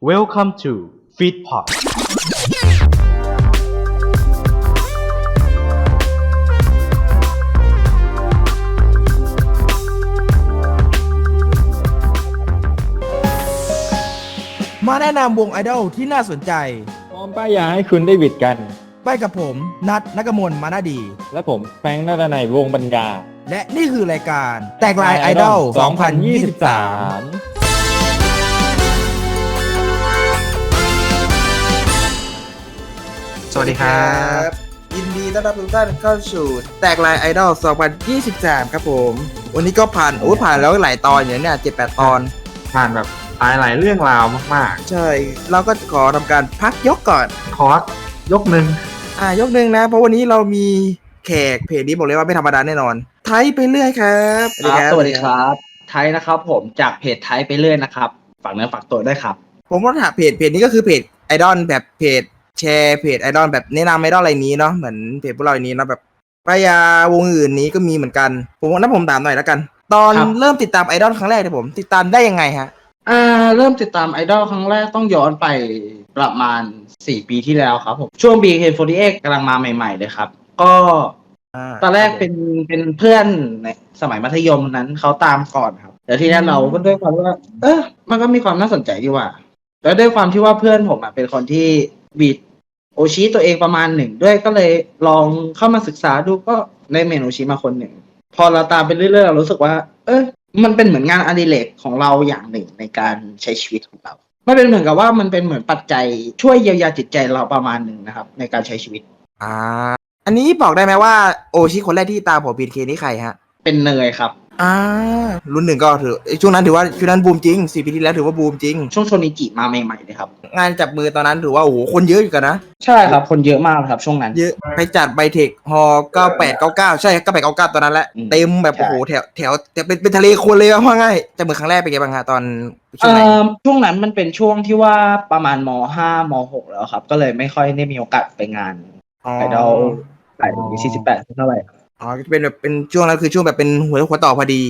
Welcome to Feedpot มาแนะนำวงไอดอลที่น่าสนใจ พร้อมป้ายยาให้คุณได้หวิดกัน ไปกับผม นัดนักมลมานาดี และผมแฟรงค์นาฏนัยวงศ์ปัญญา และนี่คือรายการแตกลายไอดอล 2023 สวัสดีครับ ยินดีต้อนรับทุกท่านเข้าสู่แตกลายไอดอล 2023 ครับผม วันนี้ก็ผ่านโอ้ยผ่านแล้วหลายตอนอย่างเนี้ย7-8ตอน ผ่านแบบหลายหลายๆเรื่องราวมากใช่ เราก็ขอทำการพักยกก่อน ๆ คอร์สยกหนึ่งอ่ายกหนึ่งนะ เพราะวันนี้เรามีแขกเพจนี้บอกเลยว่าไม่ธรรมดาแน่นอน ไทยไปเรื่อยครับครับสวัสดีครับ ไทยนะครับผมจากเพจไทยไปเรื่อยนะครับฝากเนื้อฝากตัวด้วยครับ ผมว่าถามเพจเพจนี้ก็คือเพจไอดอลแบบเพจ แชร์เพจไอดอลแบบแนะนำไอดอลอะไรนี้เนาะเหมือนเพจพวกเราอย่างนี้เนาะแบบปายาวงอื่นนี้ก็มีเหมือนกัน ผมว่านั้นผมถามหน่อยแล้วกัน ตอนครับ เริ่มติดตามไอดอลครั้งแรกเนี่ยผม ติดตามได้ยังไงฮะ อ่าเริ่มติดตามไอดอลครั้งแรกต้องย้อนไปประมาณ 4 ปีที่แล้วครับผม ช่วง BK48 กำลังมาใหม่ๆเลยครับ ก็ตอนแรกเป็นเป็นเพื่อนในสมัยมัธยมนั้นเขาตามก่อนครับแต่ทีนี้เราก็ด้วยความว่า เออมันก็มีความน่าสนใจดีว่า แล้วด้วยความที่ว่าเพื่อนผมอะเป็นคนที่บีด โอชิตัวเองประมาณหนึ่งด้วยก็เลยลองเข้ามาศึกษาดูก็ได้เมนโอชิมาคนหนึ่ง พอเราตามไปเรื่อยๆเรารู้สึกว่า เออมันเป็นเหมือนงานอดิเรกของเราอย่างหนึ่งในการใช้ชีวิตของเรามันเป็นเหมือนกับว่ามันเป็นเหมือนปัจจัยช่วยเยียวยาจิตใจเราประมาณหนึ่งนะครับ ในการใช้ชีวิต อ่า อันนี้บอกได้ไหมว่าโอชิคนแรกที่ตามผมบีเคนี่ใครฮะ เป็นเนยครับ อ่ารุ่นหนึ่งก็ถือช่วงนั้นถือว่าช่วงนั้นบูมจริงสี่ปีที่แล้วถือว่าบูมจริง ช่วงโชนิจิมาใหม่ๆเลยครับ งานจับมือตอนนั้นถือว่าโอ้โหคนเยอะอยู่กันนะ ใช่ครับ คนเยอะมากเลยครับช่วงนั้น เยอะไปจัดไบเทคฮอ9899ใช่9899ตอนนั้นแหละอืมเต็มแบบใช่โอ้โหแถวแถวแต่เป็นเป็นทะเลคนเลยว่าง่ายจับมือครั้งแรกเป็นไงบ้างฮะตอนช่วงไหนเอ่อช่วงนั้นมันเป็นช่วงที่ว่าประมาณมห้ามหกแล้วครับ ก็เลยไม่ค่อยได้มีโอกาสไปงานไอดอลไอสี่สิบแปดเท่าไหร่ครับ อ๋อจะเป็นแบบเป็นช่วงนั้นคือช่วงแบบเป็นหัวหัวต่อพอดี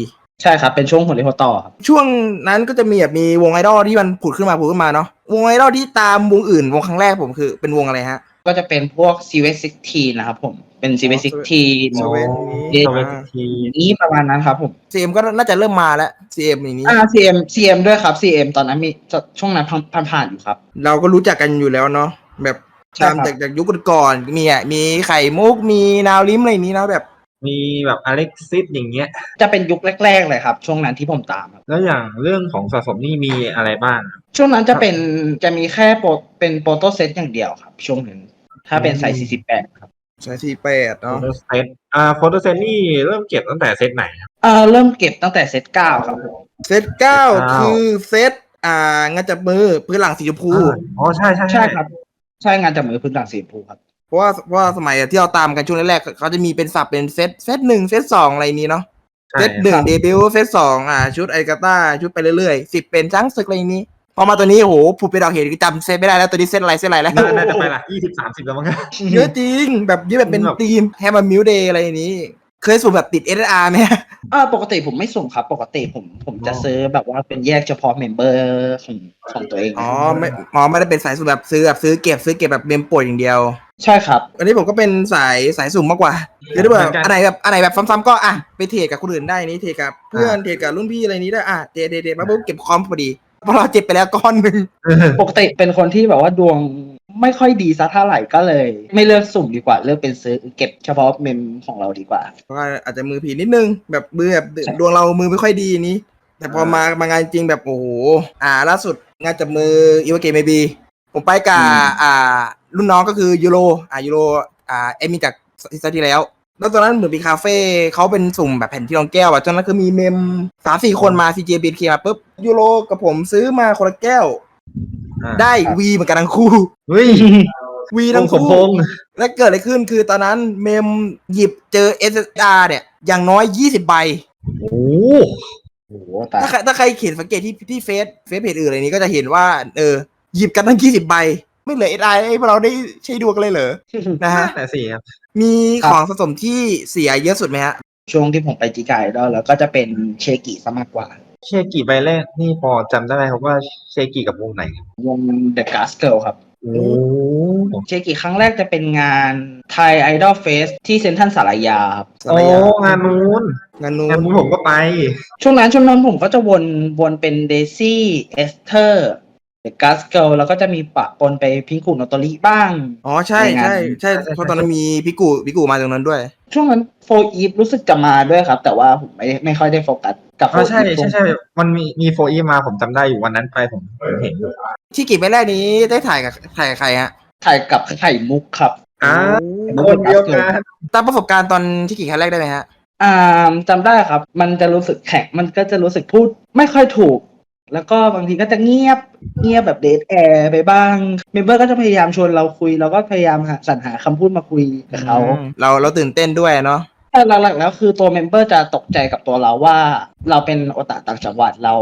ใช่ครับ เป็นช่วงหัวเรียวหัวต่อครับช่วงนั้นก็จะมีแบบมีวงไอดอลที่มันผุดขึ้นมาผุดขึ้นมาเนาะวงไอดอลที่ตามวงอื่น วงครั้งแรกผมคือเป็นวงอะไรฮะ ก็จะเป็นพวก c v 16นะครับผมเป็น c v 16โซเว่นเอ๊ะโซเวทีนี้ประมาณนั้นครับผมซีเอ็มก็น่าจะเริ่มมาแล้วซีเอ็มอย่างนี้ อ่า CM CM ด้วยครับ CM ตอนนั้นมีช่วงนั้นผ่านผ่านๆอยู่ครับ เราก็รู้จักกันอยู่แล้วเนาะแบบใช่ครัตามบจากจากยุคก่อนๆมีอะมีไข่มุกมีนาวลิมอะไรอย่างนี้เนาะแบบ มีแบบอเล็กซิสอย่างเงี้ย จะเป็นยุคแรก ๆ เลยครับ ช่วงนั้นที่ผมตามครับ แล้วอย่างเรื่องของสะสมนี่มีอะไรบ้างช่วงนั้นจะเป็นจะมีแค่โปรเป็นโปรโตเซตอย่างเดียวครับ ช่วงนั้นถ้าเป็นไซส์48 ครับใช่ที่แปดโฟเนาะโตเซตอ่าโฟโตเซตนี่เริ่มเก็บตั้งแต่เซตไหนครับ เอ่อเริ่มเก็บตั้งแต่เซต9ครับผมเซตเก้าเก้า คือเซตอ่างานจับมือพื้นหลังสีชมพูอ๋อใช่ใช่ใช่ครับ ใช่งานจับมือพื้นหลังสีชมพูครับ เพราะว่าเพราะว่าสมัยที่เราตามกันช่วงแรกๆเขาจะมีเป็นสับเป็นเซตเซตหนึ่งเซตสองอะไรนี้เนาะใช่เซตหนึ่งเดบิวต์เซตสองอ่า ชุดไอกาต้าชุดไปเรื่อยๆสิบเป็นจังศึกอะไรนี้พอมาตัวนี้โอ้โหผูดไปดอกเห็นจำเซตไม่ได้แล้วตัวนี้เซตอะไรเซตอะไรแล้วน่าน่าจะไปละยี่สิบสามสิบแล้วมั้งครับเยอะจริงแบบเยอะแบบเป็นแบบทีมแฮมมิวเดย์อะไรอย่างนี้ เคยสุ่มแบบติด SSR ไหมเออปกติผมไม่ส่งครับ ปกติผมผมจะซื้อแบบว่าเป็นแยกเฉพาะเมมเบอร์ของของตัวเองอ๋อไม่อ๋อไม่ได้เป็นสายสุ่มแบบซื้อแบบซื้อเก็บซื้อเก็บแบบเมมป่วยอย่างเดียว ใช่ครับ อันนี้ผมก็เป็นสายสายสุ่มมากกว่าคือถ้าแบบอันไหนแบบอันไหนแบบซ้ำๆก็อะไปเทรดกับคนอื่นได้นี่เทรดกับเพื่อนเทรดกับรุ่นพี่อะไรนี้ได้อะเทรดเทรดเทรดมาปุ๊บเก็บคอมพอดีเพราะเราเจ็บไปแล้วก้อนหนึ่งปกติเป็นคนที่แบบว่าดวง ไม่ค่อยดีสักเท่าไหร่ก็เลย ไม่เลือกสุ่มดีกว่าเลือกเป็นซื้อเก็บเฉพาะเมมของเราดีกว่า เพราะว่าอาจจะมือผีนิดนึง แบบมือแบบใช่ดวงเรามือไม่ค่อยดีนี้ แต่พอมามางานจริงแบบโอ้โหอ่าล่าสุดงานจับมืออีวาเกมเมบีผมไปกับอ่า รุ่นน้องก็คือยูโรอ่ายูโรอ่าเอมิจากซีซั่นที่แล้ว แล้วตอนนั้นเหมือนมีคาเฟ่เขาเป็นสุ่มแบบแผ่นที่รองแก้วอะตอนนั้นคือมีเมมสามสี่คนมาซีเจบีเคมาปุ๊บยูโรกับผมซื้อมาคนละแก้วอ่า ได้วีเหมือนกันทั้งคู่เฮ้ยวีวทั้งงสมคู่พงษ์แล้วเกิดอะไรขึ้นคือตอนนั้นเมมหยิบเจอ SSR เนี่ย อย่างน้อย20ใบ โอ้โอ้โหแต่ถ้าใครถ้าใครเขียนสังเกตที่ที่เฟซเฟซเพจอื่นอะไรนี้ก็จะเห็นว่า เออ หยิบกันทั้ง20ใบ ไม่เหลือ SI ให้พวกเราได้ใช้ดวงกันเลยเหรอ นะฮะ แต่สี่ครับมีของสะสมที่เสียเยอะสุดไหมฮะ ช่วงที่ผมไปจีกายแล้วแล้วก็จะเป็นเชกิซะมากกว่า เชกิใบแรกนี่พอจำได้ไหมครับว่าเชกิกับวงไหนวง The Gas Girl ครับ โอ้เชกิครั้งแรกจะเป็นงานไทยไอดอลเฟสที่เซนทรัลสารยาครับสารยางานนู้นงานนู้งานนนู้นผมก็ไป ช่วงนั้นช่วงนั้นผมก็จะวนวนเป็นเดซี่เอสเธอร์เดอะกัสเกิลแล้วก็จะมีปะปนไปพิงคูโนโตริบ้าง อ๋อใช่ใช่ใช่เพราะตอนนั้นมีพิกูพิกูมาตรงนั้นด้วย ช่วงนั้นโฟอีฟรู้สึกจะมาด้วยครับ แต่ว่าผมไม่ไม่ค่อยได้โฟกัส กับโฟอ๋อใช่อีฟใช่ใช่มันมีมีโฟอีมาผมจำได้อยู่วันนั้นไปผมผมเห็นอยู่ที่กี่ใบแรกนี้ได้ถ่ายกับถ่ายกับใครฮะถ่ายกับไข่มุกครับอ่าโอ้คนเดียวกันตามประสบการณ์ตอนที่กี่ครั้งแรกได้ไหมฮะ อ่าจำได้ครับ มันจะรู้สึกแข็งมันก็จะรู้สึกพูดไม่ค่อยถูก แล้วก็บางทีก็จะเงียบเงียบแบบเดทแอร์ไปบ้างเมมเบอร์ก็จะพยายามชวนเราคุย เราก็พยายามหาสรรหาคำพูดมาคุยกับเขา เราเราตื่นเต้นด้วยเนาะ แต่หลักๆแล้วคือตัวเมมเบอร์จะตกใจกับตัวเราว่า เราเป็นโอตาต่างจังหวัดเรา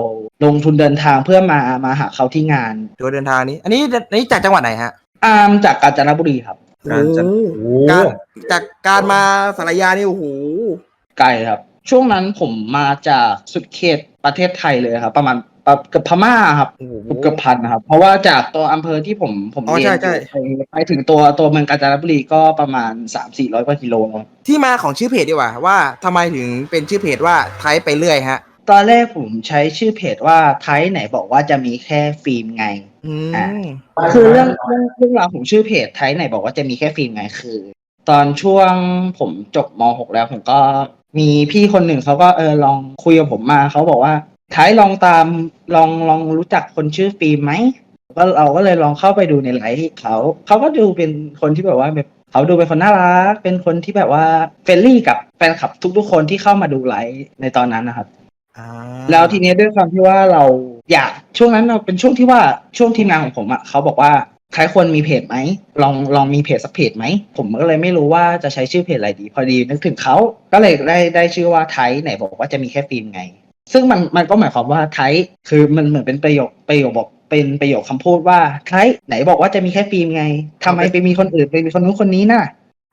ลงทุนเดินทางเพื่อมามาหาเขาที่งานตัวเดินทางนี้ อันนี้อันนี้จากจังหวัดไหนฮะอามจากกาญจนบุรีครับ การจะโอ้โอ้การจากการมาสารยานี่โอ้โหไกลครับ ช่วงนั้นผมมาจากสุดเขตประเทศไทยเลยครับ ประมาณ ประเกือบพม่าครับโอ้โห เกือบพันนะครับ เพราะว่าจากตัวอำเภอที่ผมผมอ๋อเรียนใช่อยู่ใช่ ไปไปถึงตัวตัวเมืองกาญจนบุรีก็ประมาณสามสี่ร้อยกว่ากิโลครับ ที่มาของชื่อเพจดีกว่า ว่าทำไมถึงเป็นชื่อเพจว่าไทยไปเรื่อยฮะ ตอนแรกผมใช้ชื่อเพจว่าไทยไหนบอกว่าจะมีแค่ฟิล์มไง อือะมคือเรื่องเรื่องเรื่องราวของชื่อเพจไทยไหนบอกว่าจะมีแค่ฟิล์มไงคือ ตอนช่วงผมจบม .6 แล้วผมก็มีพี่คนหนึ่งเขาก็เออลองคุยกับผมมาเขาบอกว่า ไทยลองตามลองลองรู้จักคนชื่อฟิล์มไหมก็เราก็เลยลองเข้าไปดูในไลฟ์เขาเขาก็ดูเป็นคนที่แบบว่าแบบเขาดูเป็นคนน่ารัก เป็นคนที่แบบว่าเฟรนลี่กับแฟนคลับทุกๆคนที่เข้ามาดูไลฟ์ในตอนนั้นนะครับอ่าแล้วทีนี้ด้วยความที่ว่าเราอยากช่วงนั้นเราเป็นช่วงที่ว่าช่วงทีมงานของผมอะเขาบอกว่าใครควรมีเพจไหมลองลองมีเพจสักเพจไหมผมก็เลยไม่รู้ว่าจะใช้ชื่อเพจอะไรดี พอดีนึกถึงเขาก็เลยได้ได้ชื่อว่าไทยไหนบอกว่าจะมีแค่ฟิล์มไง ซึ่งมันมันก็หมายความว่าไทยคือมันเหมือนเป็นประโยคประโยคบอกเป็นประโยคคำพูดว่าไทยไหนบอกว่าจะมีแค่ฟิล์มไงทำไมไปมีคนอื่นไปมีคนนู้นคนนี้น่ะ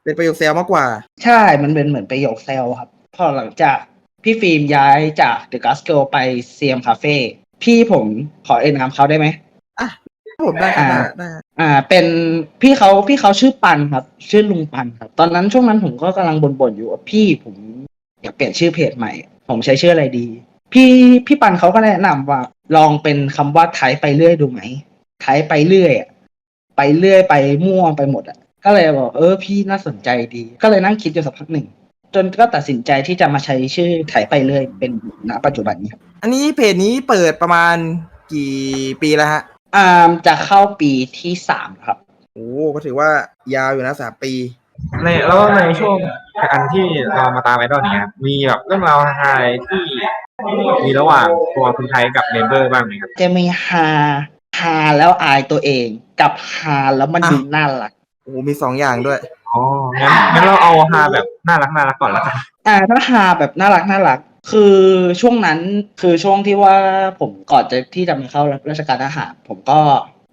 เป็นประโยคแซวมากกว่า ใช่มันเป็นเหมือนประโยคแซวครับ พอหลังจากพี่ฟิล์มย้ายจาก The Gas Girl ไป CM Cafe พี่ผมขอเอ่ยนามเขาได้ไหมผมได้ครับอ่าได้ได้อ่า เป็นพี่เขาพี่เขาชื่อปันครับ ชื่อลุงปันครับ ตอนนั้นช่วงนั้นผมก็กำลังบ่นๆอยู่ว่าพี่ผมอยากเปลี่ยนชื่อเพจใหม่ ผมใช้ชื่ออะไรดี พี่พี่ปันเขาก็แนะนำว่า ลองเป็นคำว่าไทยไปเรื่อยดูไหมไทยไปเรื่อยอะไปเรื่อยไปมั่วไปหมดอะก็เลยบอกเออพี่น่าสนใจดี ก็เลยนั่งคิดอยู่สักพักหนึ่ง จนก็ตัดสินใจที่จะมาใช้ชื่อไทยไปเรื่อยเป็นณปัจจุบันนี้ครับอันนี้เพจนี้เปิดประมาณกี่ปีแล้วฮะ อ่าจะเข้าปีที่สามครับ โอ้ก็ถือว่ายาวอยู่นะสามปี ในแล้วในช่วงการที่เรามาตามไอดอลเนี้ยมีแบบเรื่องราวฮาๆที่ มีระหว่างตัวคุณไทยกับเมมเบอร์บ้างไหมครับ จะมีฮาฮาแล้วอายตัวเองกับฮาแล้วมันอะดูน่ารักโอ้มีสองอย่างด้วย อ๋อ งั้นงั้นเราเอาฮาแบบน่ารักน่ารักก่อนละกัน อ่าถ้าฮาแบบน่ารักน่ารัก คือช่วงนั้นคือช่วงที่ว่าผมก่อนจะที่จะมาเข้าราชการทหารผมก็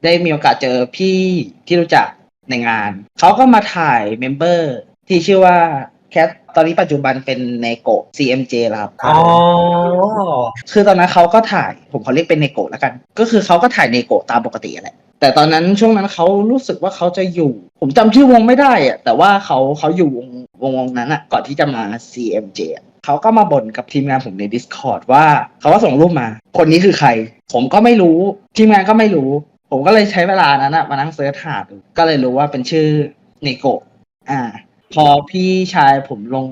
ได้มีโอกาสเจอพี่ที่รู้จักในงาน เขาก็มาถ่ายเมมเบอร์ที่ชื่อว่า แคทตอนนี้ปัจจุบันเป็นในโก CMJ แล้วครับอ๋อ คือตอนนั้นเขาก็ถ่ายผมเขาเรียกเป็นเนโกะแล้วกัน ก็คือเขาก็ถ่ายเนโกะตามปกติแหละแต่ตอนนั้นช่วงนั้นเขารู้สึกว่าเขาจะอยู่ ผมจำชื่อวงไม่ได้อะแต่ว่าเขาเขาอยู่วงวงวงนั้นอะก่อนที่จะมา CMJ อะเขาก็มาบ่นกับทีมงานผมใน Discord ว่าเขาก็ส่งรูปมา คนนี้คือใคร ผมก็ไม่รู้ ทีมงานก็ไม่รู้ ผมก็เลยใช้เวลานั้นอะมานั่งเซิร์ชหาดูก็เลยรู้ว่าเป็นชื่อเนโกะอ่า พอพี่ชายผมลง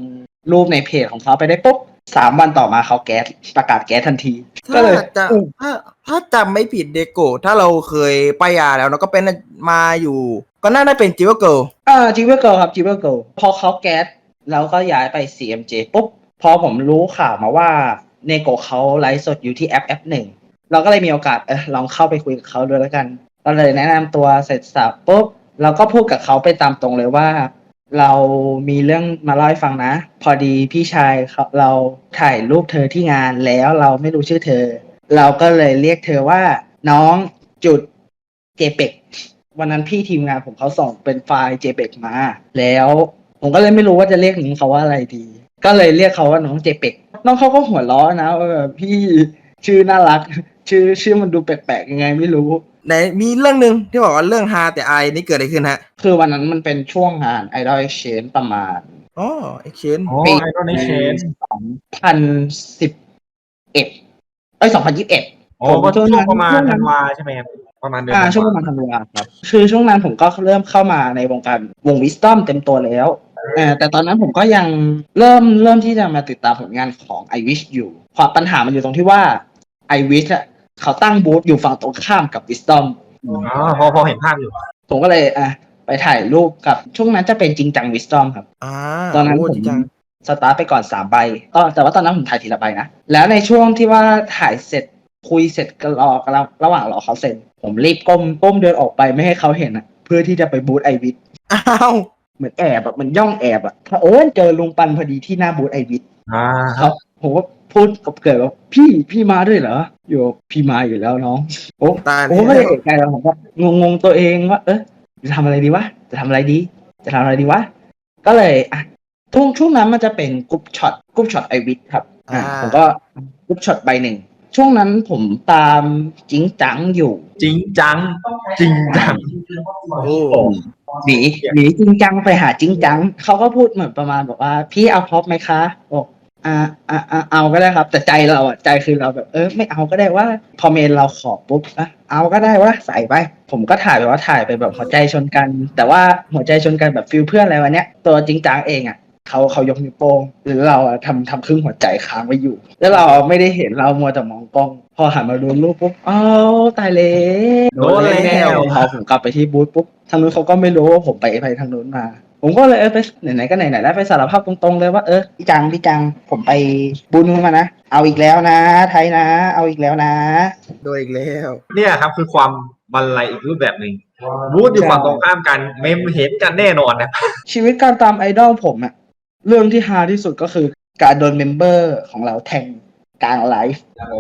รูปในเพจของเขาไปได้ปุ๊บสามวันต่อมาเขาแก๊สประกาศแก๊สทันที ก็ถ้าเลยจะอืมถ้าถ้าจำไม่ผิดเดโกถ้าเราเคยป้ายยาแล้วเนอะก็เป็นมาอยู่ ก็น่าจะเป็นจิวเกิลอ่าจิวเวอร์เกิลครับจิวเวอร์เกิลพอเขาแก๊สแล้วก็ย้ายไป CMJ ปุ๊บ พอผมรู้ข่าวมาว่าเนโกะเขาไลฟ์สดอยู่ที่แอปแอปหนึ่งเราก็เลยมีโอกาสเออลองเข้าไปคุยกับเขาด้วยแล้วกันก็เลยแนะนำตัวเสร็จสับปุ๊บเราก็พูดกับเขาไปตามตรงเลยว่า เรามีเรื่องมาเล่าให้ฟังนะ พอดีพี่ชายเขาเราถ่ายรูปเธอที่งานแล้วเราไม่รู้ชื่อเธอ เราก็เลยเรียกเธอว่า น้องจุดเจเปกวันนั้นพี่ทีมงานผมเขาส่งเป็นไฟล์เจเปกมา แล้วผมก็เลยไม่รู้ว่าจะเรียกน้องเขาว่าอะไรดี ก็เลยเรียกเขาว่าน้องเจเปกน้องเขาก็หัวเราะนะว่าแบบพี่ชื่อน่ารัก ชื่อชื่อมันดูแปลกๆยังไงไม่รู้ ไหนมีเรื่องหนึ่งที่บอกว่าเรื่องฮาแต่อายนี่เกิดอะไรขึ้นฮะคือวันนั้นมันเป็นช่วงงาน Idol Exchange ประมาณอ๋อเอ็กชนอ๋อไอดอลในเชนสองพันสิบเอ็ดเอ้ยสองพันยี่สิบเอ็ดอ๋อก็ช่วงประมาณธันวาใช่ไหมครับประมาณเดือนอ่าธันช่วงประมาณธันวาครับคือช่วงนั้นผมก็เริ่มเข้ามาในวงการวงวิสตอมเต็มตัวแล้วเออแต่ตอนนั้นผมก็ยังเริ่มเริ่มที่จะมาติดตามผลงานของ i w i s h อยู่ความปัญหามันอยู่ตรงที่ว่า i w i s h อะ เขาตั้งบูธอยู่ฝั่งตรงข้ามกับ Wisdom อ๋อพอพอเห็นภาพอยู่ ผมก็เลยอะไปถ่ายรูปกับช่วงนั้นจะเป็นจริงจัง Wisdom ครับอ่าตอนนั้นโผมจริงจังสตาร์ทไปก่อนสามใบก็แต่ว่าตอนนั้นผมถ่ายทีละใบนะ แล้วในช่วงที่ว่าถ่ายเสร็จคุยเสร็จก็รอกำลังระหว่างรอเขาเซ็นผมรีบก้มก้มเดินออกไปไม่ให้เขาเห็นอะ เพื่อที่จะไปบูธไอวิทอ้าวเหมือนแอบแบบเหมือนย่องแอบอะถ้าเอิญเจอลุงปันพอดีที่หน้าบูธไอวิทอ่าเขาผมก็ พูดกับเกิดว่าพี่พี่มาด้วยเหรออยู่พี่มาอยู่แล้วน้องโอ้ตายผมไม่ได้เอกใจหรอกผมก็งงงๆตัวเองว่า เออจะทำอะไรดีวะจะทำอะไรดี จะทำอะไรดีวะก็เลยอะช่วงช่วงนั้นมันจะเป็นกรุ๊ปช็อตกรุ๊ปช็อตไอวิทครับอ่าผมก็กรุ๊ปช็อตใบหนึ่งช่วงนั้นผมตามจริงจังอยู่ จริงจัง จริงจัง โอ้หนีหนีจริงจังไปหาจริงจัง เขาก็พูดเหมือนประมาณบอกว่า พี่เอาพ็อปไหมคะบอก อ่าอ่าอ่าเอาก็ได้ครับ แต่ใจเราอะใจคือเราแบบ เออไม่เอาก็ได้ว่า พอเมนเราขอปุ๊บอะเอาก็ได้ว่าใส่ไป ผมก็ถ่ายแบบว่าถ่ายไปแบบหัวใจชนกัน แต่ว่าหัวใจชนกันแบบฟิลเพื่อนอะไรวันเนี้ยตัวจริงจังเองอะเขาเขายกนิ้วโป้งหรือเราอะทำทำครึ่งหัวใจค้างไว้อยู่ แล้วเราไม่ได้เห็นเรามัวแต่มองกล้อง พอหันมาดูรูปปุ๊บอ้าวตายเลยโดนแล้วพอผมกลับไปที่บูธปุ๊บทางนู้นเขาก็ไม่รู้ว่าผมไปไปทางนู้นมา ผมก็เลยเออไปไหนๆก็ไหนๆแล้วไปสารภาพตรงๆเลยว่าเออพี่จังพี่จังผมไปบูธนู้นมานะเอาอีกแล้วนะ ไทยนะ เอาอีกแล้วนะ โดยอีกแล้ว เนี่ยครับคือความบันไลอีกรูปแบบหนึ่งบูธอยู่ฝั่งตรงข้ามกันเมมเห็นกันแน่นอนนะชีวิตการตามไอดอลผมอะเรื่องที่ฮาที่สุดก็คือการโดนเมมเบอร์ของเราแทง กลางไลฟ์โอ้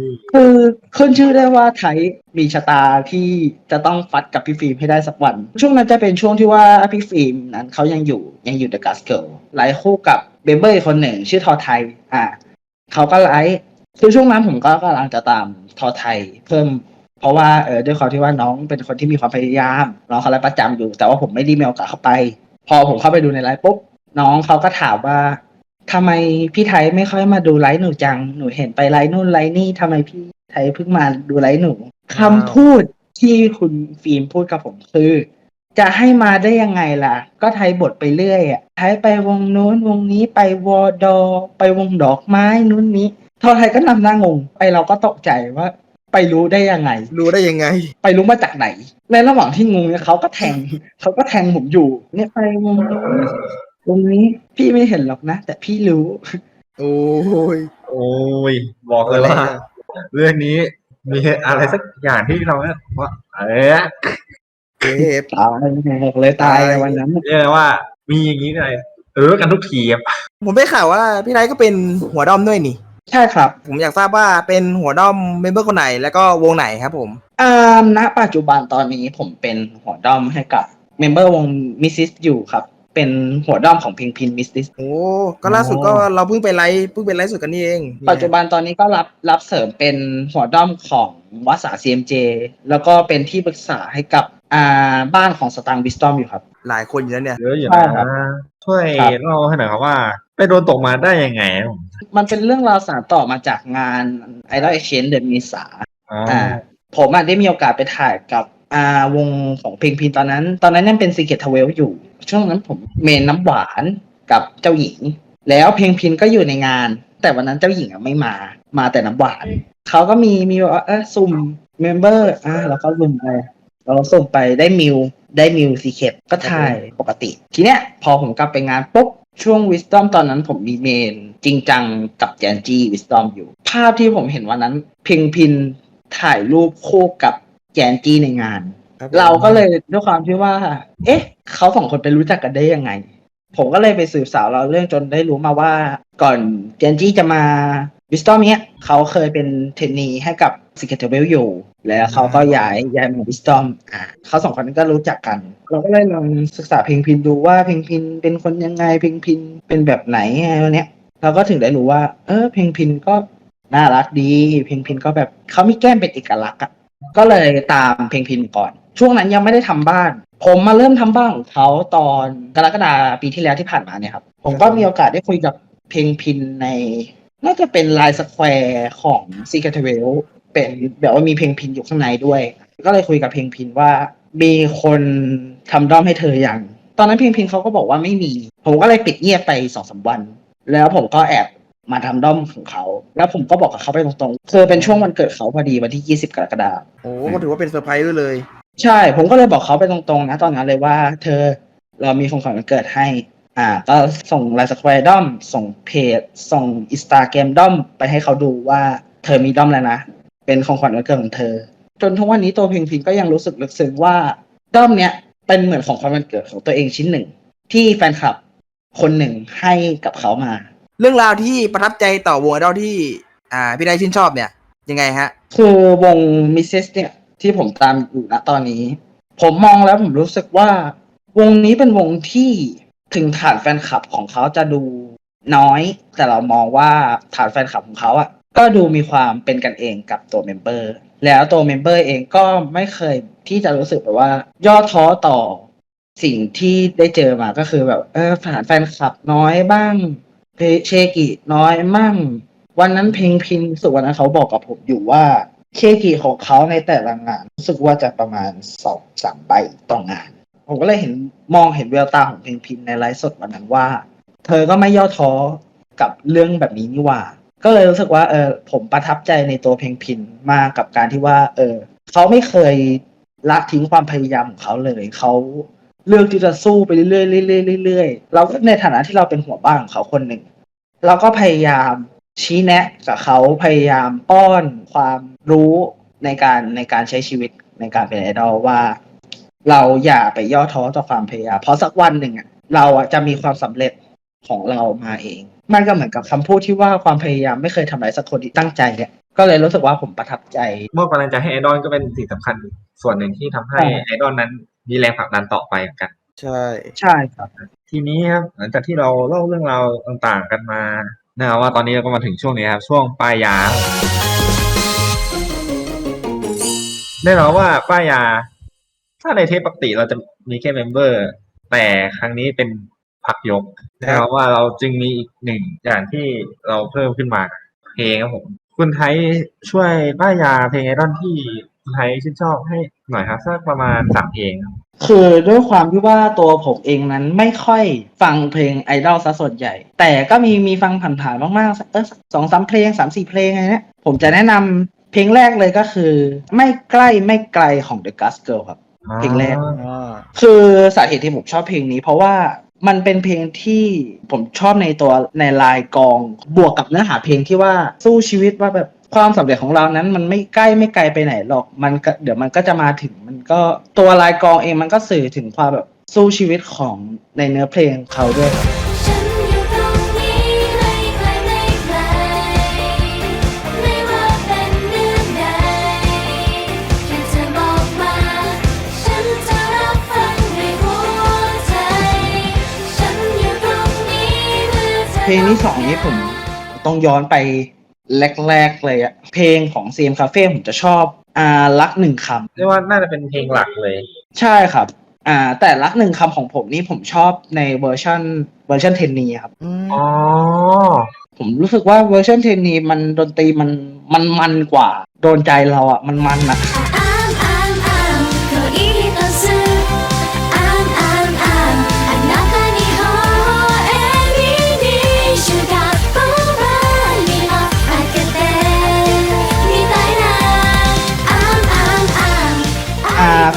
ยคือขึ้นชื่อได้ว่าไทยมีชะตาที่จะต้องฟัดกับพี่ฟิล์มให้ได้สักวัน ช่วงนั้นจะเป็นช่วงที่ว่าพี่ฟิล์มนั้นเขายังอยู่ยังอยู่เดอะกัสเกิลไลฟ์คู่กับเบเบอร์อีกคนหนึ่ง ชื่อทอไทยอ่าเขาก็ไลฟ์คือช่วงนั้นผมก็กำลังจะตามทอไทยเพิ่มเพราะว่าเออด้วยความที่ว่าน้องเป็นคนที่มีความพยายาม น้องเขาไลฟ์ประจำอยู่ แต่ว่าผมไม่ได้มีโอกาสเข้าไป พอผมเข้าไปดูในไลฟ์ปุ๊บน้องเขาก็ถามว่า ทำไมพี่ไทยไม่ค่อยมาดูไลฟ์หนูจัง หนูเห็นไปไลฟ์นู่นไลฟ์นี่ทำไมพี่ไทยเพิ่งมาดูไลฟ์หนูคำพูดที่คุณฟิล์มพูดกับผมคือ จะให้มาได้ยังไงล่ะ ก็ไทยบทไปเรื่อยอะไทยไปวงนู้นวงนี้ไปวอดอ ไปวงดอกไม้นู้นนี้ทอไทยก็นำหน้างง ไปเราก็ตกใจว่า ไปรู้ได้ยังไง รู้ได้ยังไง ไปรู้มาจากไหน ในระหว่างที่งงเนี่ยเขาก็แทงเขาก็แทงผมอยู่ เนี่ยไปวง นู้นวงนี้พี่ไม่เห็นหรอกนะ แต่พี่รู้ โอ้ยโอ้ย บอกเลยว่า เรื่องนี้มีอะไรสักอย่างที่เราเนี่ยว่าเออเจ็บตายบอกเลยตายวันนั้นเรียกได้ว่า มีอย่างนี้เลยเออกันทุกทีครับผมได้ข่าวว่าพี่ไนท์ก็เป็นหัวด้อมด้วยนี่ ใช่ครับ ผมอยากทราบว่าเป็นหัวด้อมเมมเบอร์คนไหน แล้วก็วงไหนครับผมอ่าณปัจจุบันตอนนี้ผมเป็นหัวด้อมให้กับเมมเบอร์วงมิสซิสอยู่ครับ เป็นหัวด้อมของพิงพินมิสซิสโอ้ก็ล่าสุดก็เราเพิ่งไปไลฟ์เพิ่งไปไลฟ์สดกันนี่เอง ปัจจุบันตอนนี้ก็รับรับเสริมเป็นหัวด้อมของวัสา CMJ แล้วก็เป็นที่ปรึกษาให้กับอ่าบ้านของสตางค์วิสตอมอยู่ครับ หลายคนอยู่แล้วเนี่ย เยอะอยู่ใช่นะครับช่วยครับเล่าให้หน่อยครับว่า ไปโดนตกมาได้ยังไงครับผมมันเป็นเรื่องราวสานต่อมาจากงาน Idol Exchange เดือนเมษาอ๋ออ่าผมอะได้มีโอกาสไปถ่ายกับ อ่าวงของเพลงพินตอนนั้น ตอนนั้นยังเป็นซีเกตทเวลอยู่ ช่วงนั้นผมเมนน้ำหวานกับเจ้าหญิง แล้วเพลงพินก็อยู่ในงาน แต่วันนั้นเจ้าหญิงอะไม่มา มาแต่น้ำหวาน เขาก็มีมีว่าเออสุ่มเมมเบอร์อะเราก็สุ่มไปเราส่งไปได้มิวได้มิวซีเคตก็ถ่ายปกติ ทีเนี้ยพอผมกลับไปงานปุ๊บช่วงวิสตอมตอนนั้นผมมีเมน จริงจังกับแจนจีวิสตอมอยู่ ภาพที่ผมเห็นวันนั้น เพลงพินถ่ายรูปคู่กับ แจนจีในงาน ครับผมเราก็เลยด้วยความที่ว่า เอ๊ะ เขาสองคนไปรู้จักกันได้ยังไง ผมก็เลยไปสืบสาวเราเรื่องจนได้รู้มาว่า ก่อนเจนจี้จะมาวิสตอมเนี้ยเขาเคยเป็นเทรนนีให้กับซิกเกตเบลอยู่ แล้วเขาก็ย้ายย้ายมาวิสตอมอ่าเขาสองคนนี้ก็รู้จักกัน เราก็เลยลองศึกษาเพลงพินดูว่าเพลงพินเป็นคนยังไงเพลงพินเป็นแบบไหนอะไรเนี้ย เราก็ถึงได้รู้ว่า เออเพลงพินก็น่ารักดี เพลงพินก็แบบเขามีแก้มเป็นเอกลักษณ์อะ ก็เลยตามเพลงพินก่อน ช่วงนั้นยังไม่ได้ทำบ้าน ผมมาเริ่มทำบ้านของเขาตอนกรกฎาปีที่แล้วที่ผ่านมาเนี่ยครับ ผมก็มีโอกาสได้คุยกับเพลงพินใน น่าจะเป็นลายสแควร์ของซีคาเทเวลเป็นแบบว่ามีเพลงพินอยู่ข้างในด้วย ก็เลยคุยกับเพลงพินว่า มีคนทำด้อมให้เธออย่าง ตอนนั้นเพลงพินเขาก็บอกว่าไม่มี ผมก็เลยปิดเงียบไปสองสามวัน แล้วผมก็แอบ มาทำด้อมของเขา แล้วผมก็บอกกับเขาไปตรงๆคือเป็นช่วงวันเกิดเขาพอดีวันที่ 20 กรกฎาคมโอ้ก็ถือว่าเป็นเซอร์ไพรส์ด้วยเลย ใช่ ผมก็เลยบอกเขาไปตรงๆนะตอนนั้นเลยว่า เธอเรามีของขวัญวันเกิดให้ อ่า ก็ส่งไลน์สแควร์ด้อม ส่งเพจ ส่งอินสตาแกรมด้อมไปให้เขาดูว่าเธอมีด้อมแล้วนะ เป็นของขวัญวันเกิดของเธอ จนทุกวันนี้ตัวเพลงพิงก็ยังรู้สึกลึกซึ้งว่าด้อมเนี้ยเป็นเหมือนของขวัญวันเกิดของตัวเองชิ้นหนึ่ง ที่แฟนคลับคนหนึ่งให้กับเขามา เรื่องราวที่ประทับใจต่อวงไอดอลที่ อ่า พี่ได้ชื่นชอบเนี่ย ยังไงฮะ คือวงมิสเซสเนี่ยที่ผมตามอยู่ณตอนนี้ ผมมองแล้วผมรู้สึกว่า วงนี้เป็นวงที่ถึงฐานแฟนคลับของเขาจะดูน้อย แต่เรามองว่าฐานแฟนคลับของเขาอะก็ดูมีความเป็นกันเองกับตัวเมมเบอร์ แล้วตัวเมมเบอร์เองก็ไม่เคยที่จะรู้สึกแบบว่า ย่อท้อต่อสิ่งที่ได้เจอมาก็คือแบบ เออฐานแฟนคลับน้อยบ้าง เพเชกิน้อยมั่ง วันนั้นเพลงพินสึกวันนั้นเขาบอกกับผมอยู่ว่าเคกิของเขาในแต่ละงานรู้สึกว่าจะประมาณสองสามใบต่องาน ผมก็เลยเห็นมองเห็นแววตาของเพลงพินในไลฟ์สดวันนั้นว่า เธอก็ไม่ย่อท้อกับเรื่องแบบนี้นี่หว่า ก็เลยรู้สึกว่าเออผมประทับใจในตัวเพลงพินมากกับการที่ว่า เออเขาไม่เคยละทิ้งความพยายามของเขาเลยเขา เลือกที่จะสู้ไปเรื่อยๆเรื่อยๆเรื่อยๆเราก็ในฐานะที่เราเป็นหัวบ้านของเขาคนหนึ่ง เราก็พยายามชี้แนะกับเขาพยายามป้อนความรู้ในการในการใช้ชีวิตในการเป็นไอดอลว่า เราอย่าไปย่อท้อต่อความพยายามเพราะสักวันหนึ่งอะเราอะจะมีความสำเร็จของเรามาเอง มันก็เหมือนกับคำพูดที่ว่าความพยายามไม่เคยทำร้ายสักคนที่ตั้งใจเนี่ยก็เลยรู้สึกว่าผมประทับใจมอบกำลังใจให้ไอดอลก็เป็นสิ่งสำคัญส่วนหนึ่งที่ทำให้ใช่ไอดอลนั้น มีแรงผลักดันต่อไปเหมือนกัน ใช่ใช่ครับ ทีนี้ครับหลังจากที่เราเล่าเรื่องราวต่างๆกันมานะครับว่าตอนนี้เราก็มาถึงช่วงนี้ครับ ช่วงป้ายยาแน่นอนว่าป้ายยา ถ้าในเทปปกติเราจะมีแค่เมมเบอร์ แต่ครั้งนี้เป็นพักยกแน่นอนว่าเราจึงมีอีกหนึ่งอย่างที่เราเพิ่มขึ้นมาเพลงครับผม คุณไทยช่วยป้ายยาเพลงไอดอลที่คุณ ไทยชื่นชอบให้หน่อยครับสักประมาณสามเพลงครับคือด้วยความที่ว่าตัวผมเองนั้นไม่ค่อยฟังเพลงไอดอลซะส่วนใหญ่ แต่ก็มีมีฟังผ่านๆมากๆเออสองสามเพลงสามสี่เพลงอะไรเนี้ยผมจะแนะนำเพลงแรกเลยก็คือ ไม่ใกล้ไม่ไกลของ The Gus Girl ครับ เพลงแรก อ่าคือสาเหตุที่ผมชอบเพลงนี้ เพราะว่ามันเป็นเพลงที่ผมชอบในตัวในลายกลอง บวกกับเนื้อหาเพลงที่ว่าสู้ชีวิตว่าแบบ ความสำเร็จของเรานั้นมันไม่ใกล้ไม่ไกลไปไหนหรอกมันก็เดี๋ยวมันก็จะมาถึงมันก็ตัวลายกลองเองมันก็สื่อถึงความแบบสู้ชีวิตของในเนื้อเพลงเขาด้วยครับฉันอยู่ตรงนี้ไม่ไกลไม่ไกลไม่ว่าเป็นเรื่องใดแค่เธอบอกมาฉันจะรับฟังด้วยหัวใจฉันอยู่ตรงนี้เมื่อเธอเพลงที่สองนี้ผมต้องย้อนไป แรกๆเลยอะเพลงของ CM Cafe ผมจะชอบอ่ารักหนึ่งคำเรียกว่าน่าจะเป็นเพลงหลักเลย ใช่ครับอ่าแต่รักหนึ่งคำของผมนี่ผมชอบในเวอร์ชันเวอร์ชันเทนนีครับอืมอ๋อผมรู้สึกว่าเวอร์ชันเทนนีมันดนตรีมันมันมันกว่า โดนใจเราอะมันมันอะ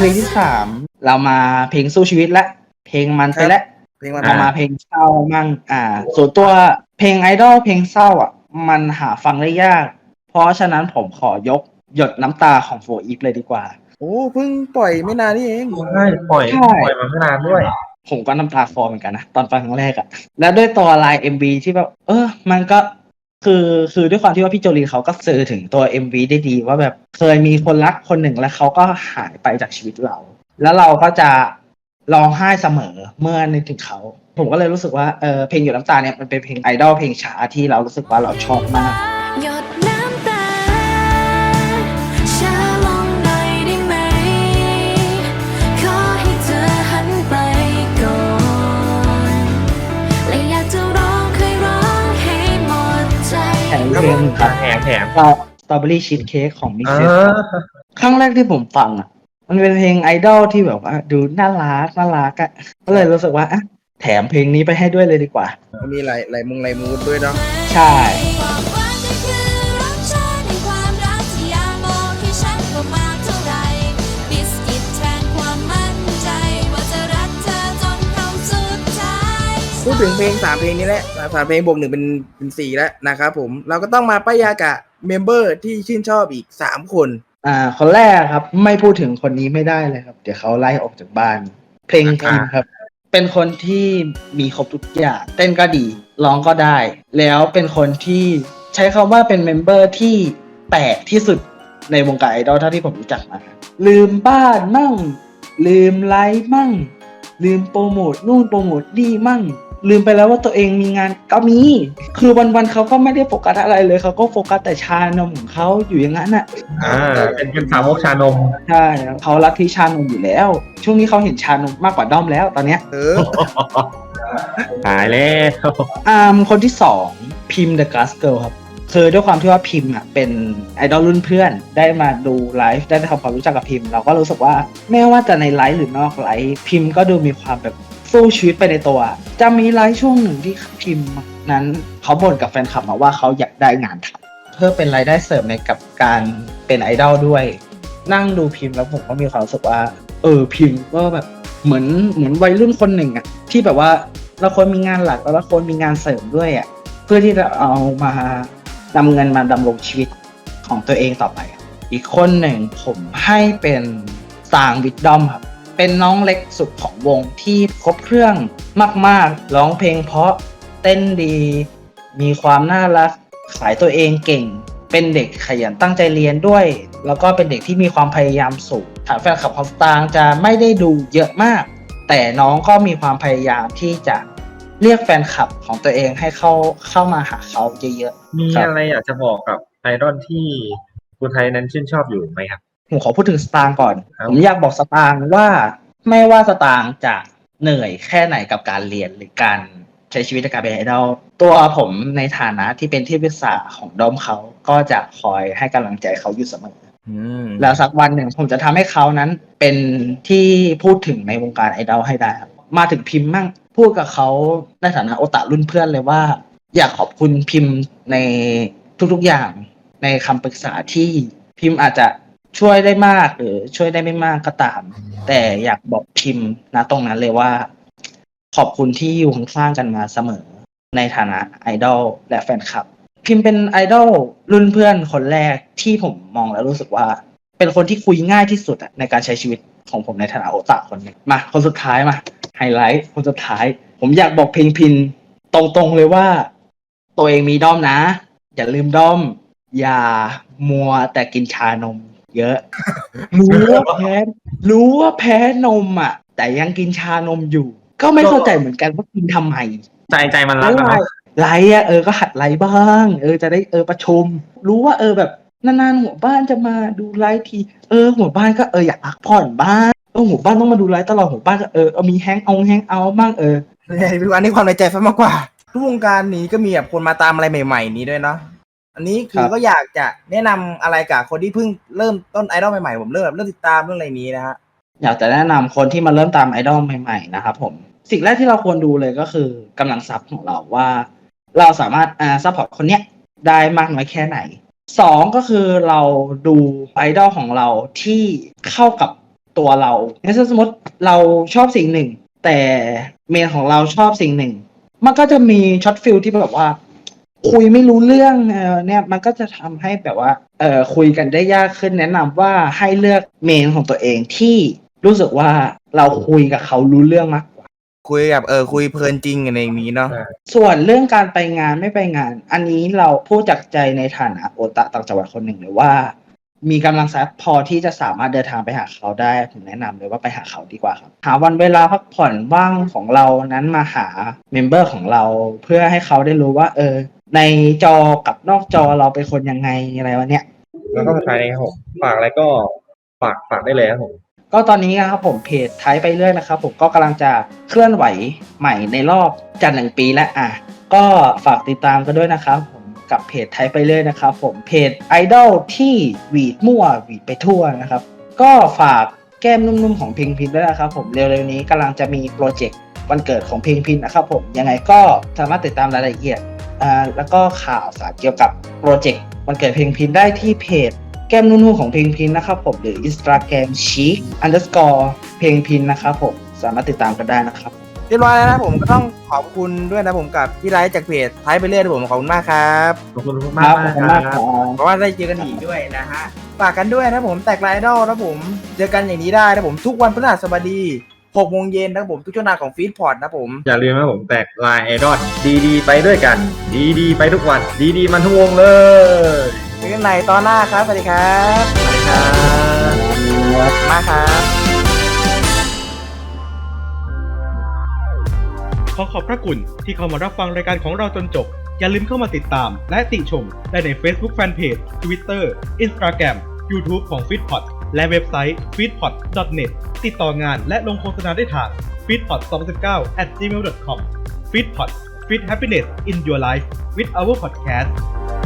เพลงที่สามเรามาเพลงสู้ชีวิตละเพลงมันไปแล้วเพลงมันเรามาเพลงเศร้ามั่งอ่า ส่วนตัวเพลงไอดอลเพลงเศร้าอะ มันหาฟังได้ยาก เพราะฉะนั้นผมขอยกหยดน้ำตาของโฟอีฟเลยดีกว่า โอ้เพิ่งปล่อยไม่นานนี่เองใช่ปล่อยใช่ปล่อยมาไม่นานด้วย ผมก็น้ำตาคลอเหมือนกันนะ ตอนฟังครั้งแรกอะแล้วด้วยตัวลาย MV ที่แบบ เออ มันก็ คือคือด้วยความที่ว่าพี่โจลีเขาก็สื่อถึงตัว MV ได้ดีว่าแบบเคยมีคนรักคนหนึ่งแล้วเขาก็หายไปจากชีวิตเรา แล้วเราก็จะร้องไห้เสมอเมื่อนึกถึงเขา ผมก็เลยรู้สึกว่าเออเพลงหยดน้ำตาเนี่ยมันเป็นเพลงไอดอลเพลงช้าที่เรารู้สึกว่าเราชอบมาก เพลงหนึ่งครับแถมแถมสตรอเบอรี่ชีสเค้กของมิกอ่ซิสาครั้งแรกที่ผมฟังอะ มันเป็นเพลงไอดอลที่แบบว่าดูน่ารักน่ารักอะก็เลยรู้สึกว่าอะแถมเพลงนี้ไปให้ด้วยเลยดีกว่ามันมีหลายหลายมุงหลายมูดด้วยเนาะใช่ ดถึงเพลงสามเพลงนี้แหละสามเพลงบวกหนึ่งเป็นเป็นสี่แล้วนะครับผมเราก็ต้องมาป้ายยากะเมมเบอร์ที่ชื่นชอบอีกสามคน อ่า คนแรกครับ ไม่พูดถึงคนนี้ไม่ได้เลยครับ เดี๋ยวเขาไล่ออกจากบ้าน เพลงพิมครับ เป็นคนที่มีครบทุกอย่างเต้นก็ดีร้องก็ได้ แล้วเป็นคนที่ใช้คำว่าเป็นเมมเบอร์ที่แปลกที่สุดในวงการไอดอลเท่าที่ผมรู้จักมา ลืมบ้านมั่ง ลืมไลฟ์มั่ง ลืมโปรโมทนู่นโปรโมทนี่มั่ง ลืมไปแล้วว่าตัวเองมีงานก็มี คือวันๆเขาก็ไม่ได้โฟกัสอะไรเลย เขาก็โฟกัสแต่ชานมของเขาอยู่อย่างนั้นน่ะอ่าเป็นเป็นสาวกชานมใช่เขารักที่ชานมอยู่แล้ว ช่วงนี้เขาเห็นชานมมากกว่าด้อมแล้วตอนเนี้ยเออตายแล้วอ่ามคนที่สองพิมพ์ The Glass Girl ครับคือด้วยความที่ว่าพิมพ์อะเป็นไอดอลรุ่นเพื่อนได้มาดูไลฟ์ได้ทำความรู้จักกับพิมพ์ เราก็รู้สึกว่าไม่ว่าจะในไลฟ์หรือนอกไลฟ์พิมพ์ก็ดูมีความแบบ สู้ชีวิตไปในตัว จะมีไลฟ์ช่วงหนึ่งที่พิมพ์นั้นเขาบ่นกับแฟนคลับมาว่าเขาอยากได้งานทำเพื่อเป็นรายได้เสริมในกับการเป็นไอดอลด้วย นั่งดูพิมพ์แล้วผมก็มีความรู้สึกว่า เออพิมพ์ก็แบบเหมือนเหมือนวัยรุ่นคนหนึ่งอะที่แบบว่าเราควรมีงานหลักแล้วเราควรมีงานเสริมด้วยอะเพื่อที่จะเอามานำเงินมาดำรงชีวิตของตัวเองต่อไป อีกคนหนึ่งผมให้เป็นสางวิดดอมครับ เป็นน้องเล็กสุดของวงที่ครบเครื่องมากๆ ร้องเพลงเพราะเต้นดี มีความน่ารัก ขายตัวเองเก่ง เป็นเด็กขยันตั้งใจเรียนด้วย แล้วก็เป็นเด็กที่มีความพยายามสูงฐานแฟนคลับของสตางจะไม่ได้ดูเยอะมาก แต่น้องก็มีความพยายามที่จะเรียกแฟนคลับของตัวเองให้เข้าเข้ามาหาเขาเยอะๆ มีครับ อะไรอยากจะบอกกับไอดอลที่คุณไทยนั้นชื่นชอบอยู่ไหมครับ ผมขอพูดถึงสตางค์ก่อนครับผมอยากบอกสตางค์ว่าไม่ว่าสตางค์จะเหนื่อยแค่ไหนกับการเรียนหรือการใช้ชีวิตในการเป็นไอดอลตัวผมในฐานะที่เป็นที่ปรึกษาของดอมเขาก็จะคอยให้กำลังใจเขาอยู่เสมออืมแล้วสักวันหนึ่งผมจะทำให้เขานั้นเป็นที่พูดถึงในวงการไอดอลให้ได้ครับมาถึงพิมพ์มั่งพูดกับเขาในฐานะโอตารุ่นเพื่อนเลยว่า อยากขอบคุณพิมพ์ในทุกๆอย่างในคำปรึกษาที่พิมพ์อาจจะ ช่วยได้มากหรือช่วยได้ไม่มากก็ตาม แต่อยากบอกพิมพ์นะตรงนั้นเลยว่า ขอบคุณที่อยู่ข้างๆกันมาเสมอ ในฐานะไอดอลและแฟนคลับ พิมพ์เป็นไอดอลรุ่นเพื่อนคนแรกที่ผมมองแล้วรู้สึกว่า เป็นคนที่คุยง่ายที่สุดในการใช้ชีวิตของผมในฐานะโอตาคนหนึ่งมา คนสุดท้ายมาไฮไลท์คนสุดท้าย ผมอยากบอกเพลงพินตรงๆเลยว่า ตัวเองมีด้อมนะ อย่าลืมด้อม อย่ามัวแต่กินชานม เยอะ รู้ว่าแพ้รู้ว่าแพ้นมอะ แต่ยังกินชานมอยู่ ก็ไม่เข้าใจเหมือนกันว่ากินทำไมใจใจมันรักอะไลเนาะฟ์ไลฟ์อะเออก็หัดไลฟ์บ้าง เออจะได้เออประชุมรู้ว่าเออแบบนานๆหัวบ้านจะมาดูไลฟ์ที เออหัวบ้านก็เอออยากพักผ่อนบ้างเออหัวบ้านต้องมาดูไลฟ์ตลอดหัวบ้านก็เออเอามีแฮงเอาแฮงเอาบ้างเออพี่วันนี้ความในใจซะมากกว่าทุกวงการนี้ก็มีแบบคนมาตามอะไรใหม่ ๆ นี้ด้วยเนาะ อันนี้คืคอรับก็อยากจะแนะนำอะไรกับคนที่เพิ่งเริ่มต้นไอดอลใหม่ๆผมเริ่มแบบเริ่มติดตามเรื่องอะไรนี้นะฮะอยากจะแนะนำคนที่มาเริ่มตามไอดอลใหม่ๆนะครับผมสิ่งแรกที่เราควรดูเลยก็คือกำลังทรัพย์ของเราว่า เราสามารถอ่าซัพพอร์ตคนเนี้ยได้มากน้อยแค่ไหนสองก็คือเราดูไอดอลของเราที่เข้ากับตัวเราในเช่นสมมติเราชอบสิ่งหนึ่ง แต่เมนของเราชอบสิ่งหนึ่ง มันก็จะมีช็อตฟิลที่แบบว่า คุยไม่รู้เรื่องเออเนี่ยมันก็จะทำให้แบบว่าเออคุยกันได้ยากขึ้นแนะนำว่าให้เลือกเมนของตัวเองที่รู้สึกว่าเราคุยกับเขารู้เรื่องมากกว่า คุยแบบเออคุยเพลินจริงอะไรอย่างนี้เนาะส่วนเรื่องการไปงานไม่ไปงาน อันนี้เราพูดจากใจในฐานะโอตะต่างจังหวัดคนหนึ่งเลยว่า มีกำลังทรัพย์พอที่จะสามารถเดินทางไปหาเขาได้ผมแนะนำเลยว่าไปหาเขาดีกว่าครับหาวันเวลาพักผ่อนว่างของเรานั้นมาหาเมมเบอร์ของเราเพื่อให้เขาได้รู้ว่า เออ ในจอกับนอกจอเราเป็นคนยังไงอะไรวะเนี่ย แล้วก็สุดท้ายนี้ครับผมฝากอะไรก็ฝากฝากได้เลยครับผมก็ตอนนี้นะครับผมเพจไทยไปเรื่อยนะครับ ผมก็กำลังจะเคลื่อนไหวใหม่ในรอบจันหนึ่งปีแล้วอะก็ฝากติดตามกันด้วยนะครับ ผมกับเพจไทยไปเลยนะครับผมเพจไอดอลที่หวีดมั่วหวีดไปทั่วนะครับ ก็ฝากแก้มนุ่มๆของเพลงพินด้วยนะครับ ผมเร็วๆนี้กำลังจะมีโปรเจกต์วันเกิดของเพลงพินนะครับ ผมยังไงก็สามารถติดตามรายละเอียดอ่า แล้วก็ข่าวสารเกี่ยวกับโปรเจกต์วันเกิดเพลงพินได้ที่เพจแก้มนุ่มๆของเพลงพินนะครับผมหรือ Instagram chic underscore เพลงพินนะครับผมสามารถติดตามกันได้นะครับเรียบร้อยแล้วนะผมก็ต้องขอบคุณด้วยนะผมกับพี่ไลท์จากเพจไทยไปเรื่อยนะผมขอบคุณมากครับขอบคุณคมากรับมากขอบคุณคมารักครับบเพราะว่าได้เจอกันอีกด้วยนะฮะฝากกันด้วยนะผมแตกไลน์ไอดอลนะผมเจอกันอย่างนี้ได้นะผมทุกวันพฤหัสบดี 6โมงเย็นนะผมทุกช่วงทางของฟีดพอร์ตนะผมอย่าลืมนะผมแตกลายไอดอลดีๆ ไปด้วยกัน ดีๆ ไปทุกวัน ดีๆ มันทุกวงเลยเจอกันในตอนหน้าครับสวัสดีครับสวัสดีครับมาครับ ขอขอบพระคุณที่เข้ามารับฟังรายการของเราจนจบ อย่าลืมเข้ามาติดตาม และติชมได้ใน Facebook Fanpage Twitter Instagram YouTube ของ f e e d p o t และเว็บไซต์ f e e d p o t net ติดต่องานและลงโฆษณาได้ทาง f e e d p o t 2019 at gmail.com f e e d p o t Feed Happiness in Your Life with our podcast